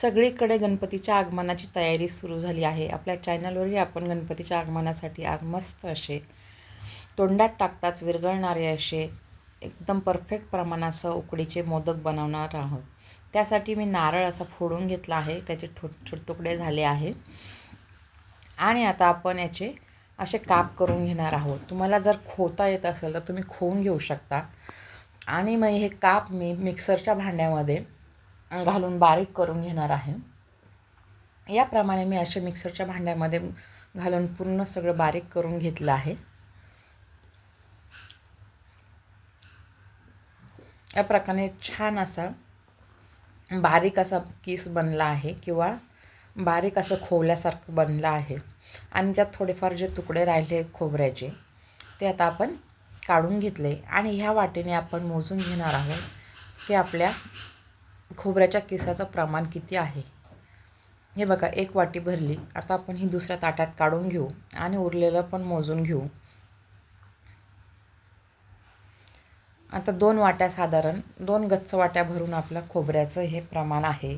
सगळीकडे गणपतीच्या आगमनाची तयारी सुरू झाली आहे. आपल्या चॅनलवरही आपण गणपतीच्या आगमनासाठी आज मस्त असे तोंडात टाकताच विरघळणारे असे एकदम परफेक्ट प्रमाणासह उकडीचे मोदक बनवणार आहोत. त्यासाठी मी नारळ असा फोडून घेतला आहे. त्याचे ठो छोटे तुकडे झाले आहे. आणि आता आपण याचे असे काप करून घेणार आहोत. तुम्हाला जर खोता येत असेल तर तुम्ही खोवून घेऊ शकता. आणि मग हे काप मी मिक्सरच्या भांड्यामध्ये घालून बारीक करून घेणार आहे. याप्रमाणे मी असे मिक्सरच्या भांड्यामध्ये घालून पूर्ण सगळं बारीक करून घेतलं आहे. या प्रकारे छान असा बारीक असा किस बनला आहे किंवा बारीक असं खोवल्यासारखं बनलं आहे. आणि ज्यात थोडेफार जे तुकडे राहिले आहेत खोबऱ्याचे ते आता आपण काढून घेतले. आणि ह्या वाटेने आपण मोजून घेणार आहोत ते आपल्या खोबऱ्याच्या केसाचं प्रमाण किती आहे? हे बघा एक वाटी भरली. आता आपण ही दुसऱ्या ताटात काढून घेऊ आणि उरलेलं पण मोजून घेऊ. आता दोन वाट्या साधारण दोन गच्च वाट्या भरून आपलं खोबऱ्याचं हे प्रमाण आहे.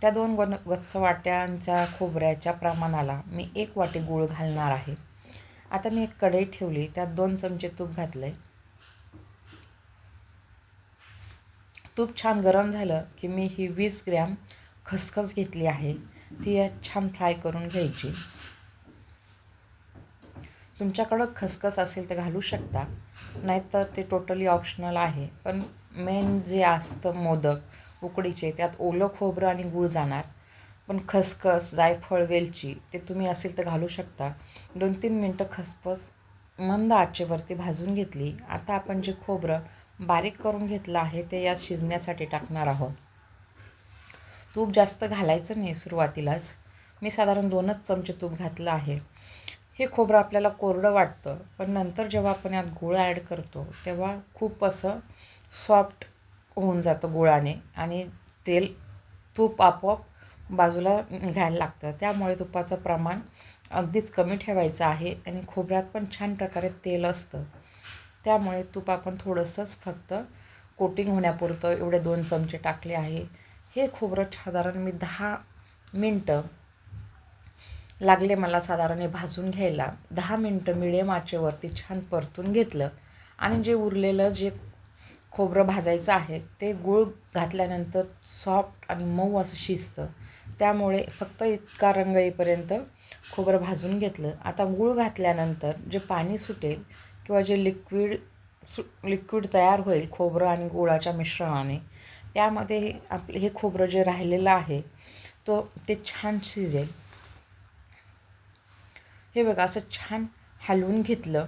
त्या दोन गण गच्च वाट्यांच्या खोबऱ्याच्या प्रमाणाला मी एक वाटी गूळ घालणार आहे. आता मी एक कढई ठेवली त्यात दोन चमचे तूप घातलं आहे तूप छान गरम झालं की मी ही वीस ग्रॅम खसखस घेतली आहे. ती यात छान फ्राय करून घ्यायची. तुमच्याकडं खसखस असेल तर घालू शकता. नाहीतर ते टोटली ऑप्शनल आहे. पण मेन जे असतं मोदक उकडीचे त्यात ओलं खोबरं आणि गूळ जाणार. पण खसखस जायफळ वेलची ते तुम्ही असेल तर घालू शकता. दोन तीन मिनटं खसखस मंद आचेवरती भाजून घेतली. आता आपण जे खोबरं बारीक करून घेतलं आहे ते यात शिजण्यासाठी टाकणार आहोत. तूप जास्त घालायचं नाही सुरुवातीलाच. मी साधारण दोनच चमचे तूप घातलं आहे. हे खोबरं आपल्याला कोरडं वाटतं पण नंतर जेव्हा आपण यात गुळ ॲड करतो तेव्हा खूप असं सॉफ्ट होऊन जातं गुळाने आणि तेल तूप आपोआप बाजूला निघायला लागतं. त्यामुळे तुपाचं प्रमाण अगदीच कमी ठेवायचं आहे आणि खोबऱ्यात पण छान प्रकारे तेल असतं. त्यामुळे तूप आपण थोडंसंच फक्त कोटिंग होण्यापुरतं एवढे दोन चमचे टाकले आहे. हे खोबरं साधारण मी दहा मिनटं लागले मला साधारण हे भाजून घ्यायला. दहा मिनटं मिडियम आचेवरती छान परतून घेतलं आणि जे उरलेलं जे खोबरं भाजायचं आहे ते गूळ घातल्यानंतर सॉफ्ट आणि मऊ असं शिजतं. त्यामुळे फक्त इतका रंग येईपर्यंत खोबरं भाजून घेतलं. आता गूळ घातल्यानंतर जे पाणी सुटेल किंवा जे लिक्विड सु लिक्विड तयार होईल खोबरं आणि गुळाच्या मिश्रणाने त्यामध्ये आपले हे खोबरं जे राहिलेलं आहे तो ते छान शिजेल. हे बघा असं छान हलवून घेतलं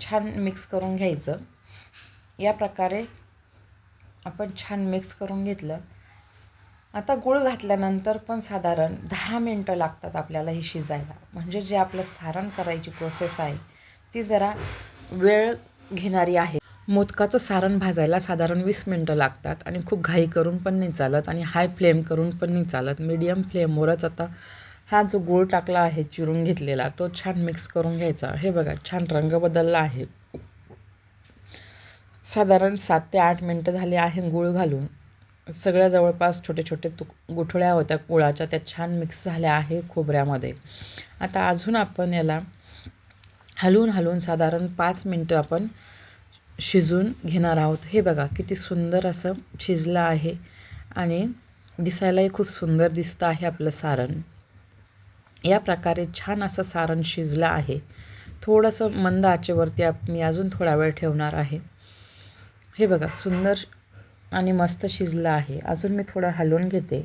छान मिक्स करून घ्यायचं. या प्रकारे आपण छान मिक्स करून घेतलं. आता गूळ घातल्यानंतर पण साधारण दहा मिनटं लागतात आपल्याला हे शिजायला. म्हणजे जे आपलं सारण करायची प्रोसेस आहे ती जरा वेळ घेणारी आहे. मोदकाचं सारण भाजायला साधारण वीस मिनटं लागतात आणि खूप घाई करून पण नाही चालत आणि हाय फ्लेम करून पण नाही चालत. मीडियम फ्लेमवरच आता हा जो गूळ टाकला आहे चिरून घेतलेला तो छान मिक्स करून घ्यायचा. हे बघा छान रंग बदलला आहे. साधारण सात ते आठ मिनटं झाले आहे गूळ घालून. सगळ्या जवळपास छोटे छोटे तुक गुठळ्या होत्या. गुळाच्या त्या छान मिक्स झाल्या आहे खोबऱ्यामध्ये. आता अजून आपण याला हलवून हलवून साधारण पाच मिनटं आपण शिजून घेणार आहोत. हे बघा किती सुंदर असं शिजलं आहे आणि दिसायलाही खूप सुंदर दिसतं आहे आपलं सारण. या प्रकारे छान असं सारण शिजलं आहे. थोडंसं मंद आचेवरती आप मी अजून थोडा वेळ ठेवणार आहे. हे बघा सुंदर आणि मस्त शिजलं आहे. अजून मी थोडं हलवून घेते.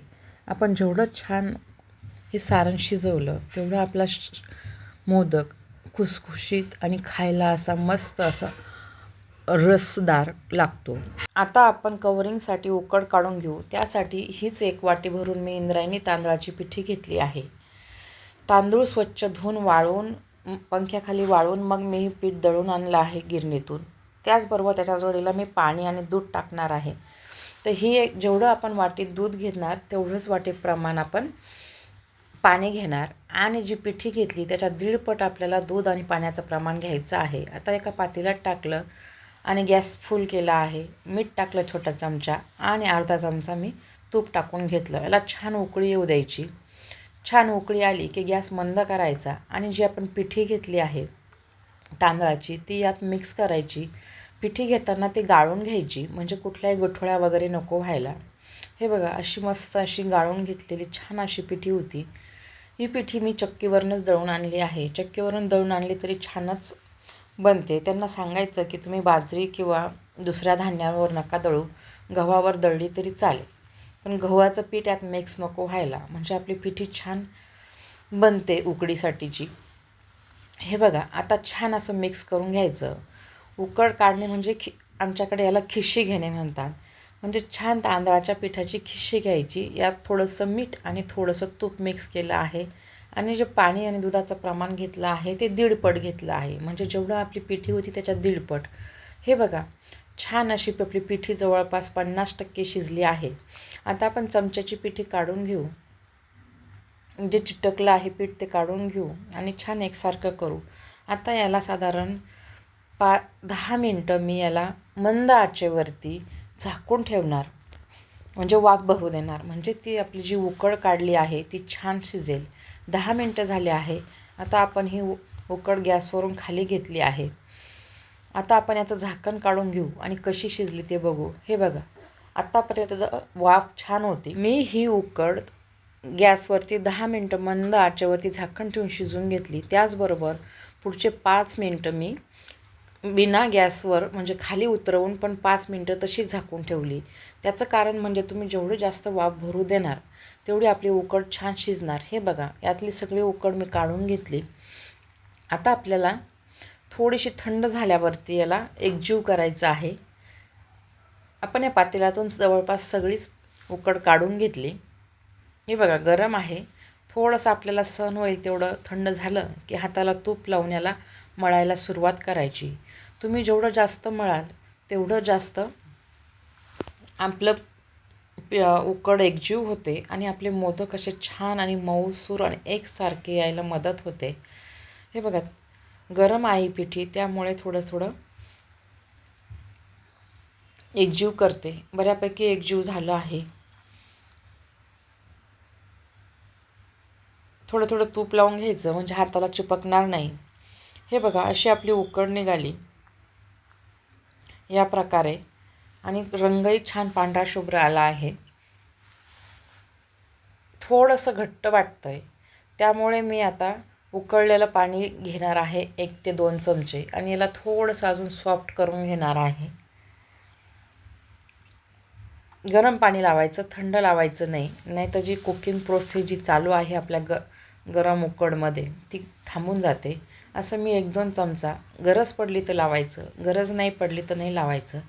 आपण जेवढं छान हे सारण शिजवलं तेवढं आपला मोदक खुसखुशीत आणि खायला असा मस्त असा रसदार लागतो. आता आपण कवरिंगसाठी उकड काढून घेऊ. त्यासाठी हीच एक वाटी भरून मी इंद्रायणी तांदळाची पिठी घेतली आहे. तांदूळ स्वच्छ धुवून वाळवून पंख्याखाली वाळवून मग मी पीठ दळून आणलं आहे गिरणीतून. त्याचबरोबर त्याच्या जोडीला मी पाणी आणि दूध टाकणार आहे. तर ही एक जेवढं आपण वाटीत दूध घेणार तेवढंच वाटीत प्रमाण आपण पाणी घेणार. आणि जी पिठी घेतली त्याच्या दीडपट आपल्याला दूध आणि पाण्याचं प्रमाण घ्यायचं आहे. आता एका पातेल्यात टाकलं आणि गॅस फुल केला आहे. मीठ टाकलं छोटा चमचा आणि अर्धा चमचा मी तूप टाकून घेतलं. याला छान उकळी येऊ द्यायची. छान उकळी आली की गॅस मंद करायचा. आणि जी आपण पिठी घेतली आहे तांदळाची ती यात मिक्स करायची. पिठी घेताना ती गाळून घ्यायची म्हणजे कुठल्याही गुठळ्या वगैरे नको व्हायला. हे बघा अशी मस्त अशी गाळून घेतलेली छान अशी पिठी होती. ही पिठी मी चक्कीवरूनच दळून आणली आहे. चक्कीवरून दळून आणली तरी छानच बनते. त्यांना सांगायचं की तुम्ही बाजरी किंवा दुसऱ्या धान्यावर नका दळू. गव्हावर दळली तरी चालेल. पण गव्हाचं पीठ यात मिक्स नको व्हायला. म्हणजे आपली पिठी छान बनते उकडीसाठीची. हे बघा आता छान असं मिक्स करून घ्यायचं. उकड काढणे म्हणजे खि आमच्याकडे याला खिशी घेणे म्हणतात. म्हणजे छान तांदळाच्या पिठाची खिशी घ्यायची. यात थोडंसं मीठ आणि थोडंसं तूप मिक्स केलं आहे. आणि जे पाणी आणि दुधाचं प्रमाण घेतलं आहे ते दीडपट घेतलं आहे. म्हणजे जेवढं आपली पिठी होती त्याच्यात दीडपट. हे बघा छान अशी आपली पिठी जवळपास पन्नास टक्के शिजली आहे. आता आपण चमच्याची पिठी काढून घेऊ. जे चिटकलं आहे पीठ ते काढून घेऊ आणि छान एकसारखं करू. आता याला साधारण पा दहा मिनटं मी याला मंद आचेवरती झाकून ठेवणार. म्हणजे वाफ भरू देणार. म्हणजे ती आपली जी उकड काढली आहे ती छान शिजेल. दहा मिनटं झाले आहे. आता आपण ही उकड गॅसवरून खाली घेतली आहे. आता आपण याचं झाकण काढून घेऊ आणि कशी शिजली ते बघू. हे बघा. आत्तापर्यंत वाफ छान होती. मी ही उकड गॅसवरती दहा मिनटं मंद आचेवरती झाकण ठेवून शिजून घेतली. त्याचबरोबर पुढचे पाच मिनटं मी बिना गॅसवर म्हणजे खाली उतरवून पण पाच मिनटं तशीच झाकून ठेवली. त्याचं कारण म्हणजे तुम्ही जेवढी जास्त वाफ भरू देणार तेवढी आपली उकड छान शिजणार. हे बघा यातली सगळी उकड मी काढून घेतली. आता आपल्याला थोडीशी थंड झाल्यावरती याला एकजीव करायचं आहे. आपण या पातेल्यातून जवळपास सगळीच उकड काढून घेतली. हे बघा गरम आहे. थोडंसं आपल्याला सहन होईल तेवढं थंड झालं की हाताला तूप लावून याला मळायला सुरुवात करायची. तुम्ही जेवढं जास्त मळाल तेवढं जास्त आपलं उकड एकजीव होते आणि आपले मोदक असे छान आणि मऊसूर आणि एकसारखे यायला मदत होते. हे बघा गरम आहे पिठी त्यामुळे थोडं थोडं एकजीव करते. बऱ्यापैकी एकजीव झालं आहे. थोडं थोडं तूप लावून घ्यायचं म्हणजे हाताला चिपकणार नाही. हे बघा अशी आपली उकड निघाली. या प्रकारे. आणि रंगही छान पांढरा शुभ्र आला आहे. थोडंसं घट्ट वाटतं आहे त्यामुळे मी आता उकळलेलं पाणी घेणार आहे एक ते दोन चमचे. आणि याला थोडंसं अजून सॉफ्ट करून घेणार आहे. गरम पाणी लावायचं थंड लावायचं नाही. नाही तर जी कुकिंग प्रोसेस जी चालू आहे आपल्या ग गरम उकडमध्ये ती थांबून जाते. असं मी एक दोन चमचा गरज पडली तर लावायचं गरज नाही पडली तर नाही लावायचं.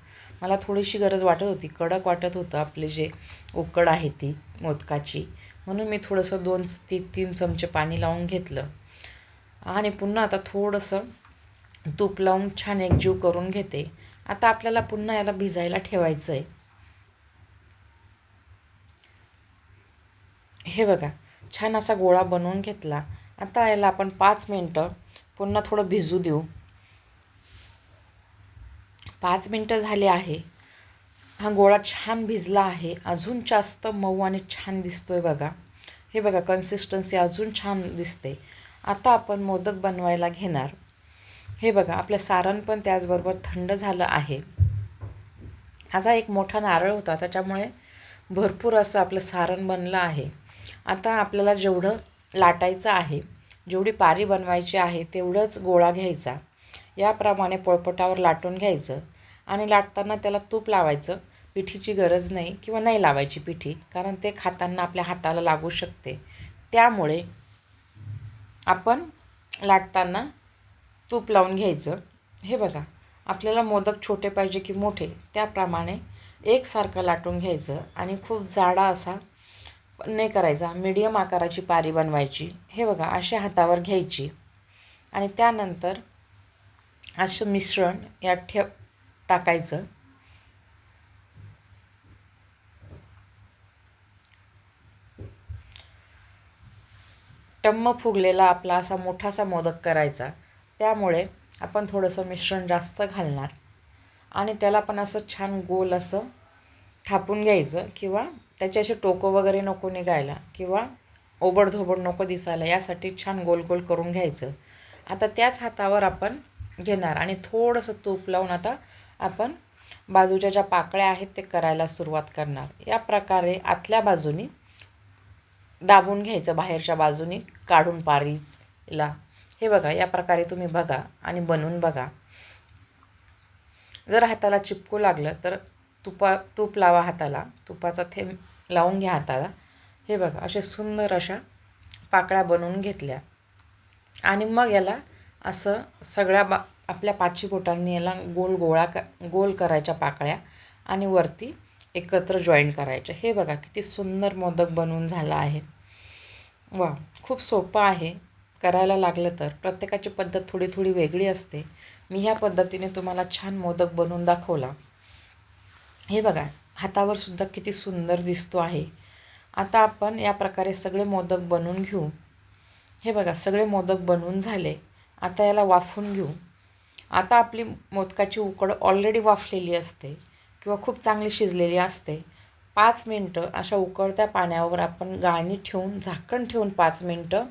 मला थोडीशी गरज वाटत होती कडक वाटत होतं आपले जे उकड आहे ती मोदकाची. म्हणून मी थोडंसं दोन ती तीन चमचे पाणी लावून घेतलं. आणि पुन्हा आता थोडंसं तूप लावून छान एकजीव करून घेते. आता आपल्याला पुन्हा याला भिजायला ठेवायचं आहे हे बघा छान असा गोळा बनवून घेतला. आता याला आपण पाच मिनटं पुन्हा थोडं भिजू देऊ. पाच मिनटं झाले आहे. हा गोळा छान भिजला आहे. अजून जास्त मऊ आणि छान दिसतो आहे बघा. हे बघा कन्सिस्टन्सी अजून छान दिसते. आता आपण मोदक बनवायला घेणार. हे बघा आपलं सारण पण त्याचबरोबर थंड झालं आहे. असा एक मोठा नारळ होता त्याच्यामुळे भरपूर असं आपलं सारण बनलं आहे. आता आपल्याला जेवढं लाटायचं आहे जेवढी पारी बनवायची आहे तेवढंच गोळा घ्यायचा. याप्रमाणे पोळपटावर लाटून घ्यायचं आणि लाटताना त्याला तूप लावायचं. पिठीची गरज नाही किंवा नाही लावायची पिठी कारण ते खाताना आपल्या हाताला लागू शकते. त्यामुळे आपण लाटताना तूप लावून घ्यायचं. हे बघा आपल्याला मोदक छोटे पाहिजे की मोठे त्याप्रमाणे एकसारखं लाटून घ्यायचं आणि खूप जाडा असा नाही करायचा. मीडियम आकाराची पारी बनवायची. हे बघा अशा हातावर घ्यायची. आणि त्यानंतर असं मिश्रण यात ठेव टाकायचं. टम्म फुगलेला आपला असा मोठासा मोदक करायचा. त्यामुळे आपण थोडंसं मिश्रण जास्त घालणार. आणि त्याला पण असं छान गोल असं थापून घ्यायचं किंवा त्याचे असे टोकं वगैरे नको निघायला किंवा ओबडधोबड नको दिसायला यासाठी छान गोल गोल करून घ्यायचं. आता त्याच हातावर आपण घेणार आणि थोडंसं तूप लावून आता आपण बाजूच्या ज्या पाकळ्या आहेत ते करायला सुरुवात करणार. या प्रकारे आतल्या बाजूनी दाबून घ्यायचं बाहेरच्या बाजूनी काढून पारीला. हे बघा या प्रकारे तुम्ही बघा आणि बनवून बघा. जर हाताला चिपकू लागलं तर तुपा तूप लावा हाताला. तुपाचा थेंब लावून घ्या हाताला. हे बघा असे सुंदर अशा पाकळ्या बनवून घेतल्या. आणि मग याला असं सगळ्या बा आपल्या पाचही बोटांनी याला गोल गोळा क गोल करायच्या पाकळ्या आणि वरती एकत्र जॉईन करायच्या. हे बघा किती सुंदर मोदक बनवून झाला आहे. वा खूप सोपं आहे. करायला लागलं तर. प्रत्येकाची पद्धत थोडी थोडी वेगळी असते. मी ह्या पद्धतीने तुम्हाला छान मोदक बनवून दाखवला. हे बघा हातावर सुद्धा किती सुंदर दिसतो आहे. आता आपण या प्रकारे सगळे मोदक बनवून घेऊ. हे बघा सगळे मोदक बनवून झाले. आता याला वाफून घेऊ. आता आपली मोदकाची उकड ऑलरेडी वाफलेली असते किंवा खूप चांगली शिजलेली असते. पाच मिनटं अशा उकळत्या पाण्यावर आपण गाळणी ठेवून झाकण ठेवून पाच मिनटं.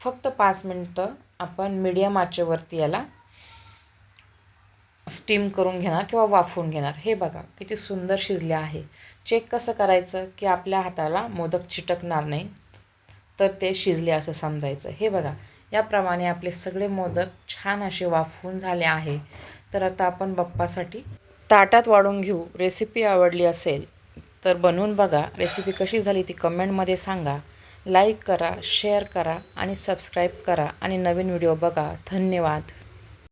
फक्त पाच मिनटं आपण मीडियम आचेवरती याला स्टीम करून घेणार किंवा वाफवून घेणार. हे बघा किती सुंदर शिजले आहे. चेक कसं करायचं की आपल्या हाताला मोदक चिटकणार नाही तर ते शिजले असं समजायचं. हे बघा याप्रमाणे आपले सगळे मोदक छान असे वाफवून झाले आहे. तर आता आपण बाप्पासाठी ताटात वाढून घेऊ. रेसिपी आवडली असेल तर बनवून बघा. रेसिपी कशी झाली ती कमेंटमध्ये सांगा. लाईक करा शेअर करा आणि सबस्क्राईब करा आणि नवीन व्हिडिओ बघा. धन्यवाद.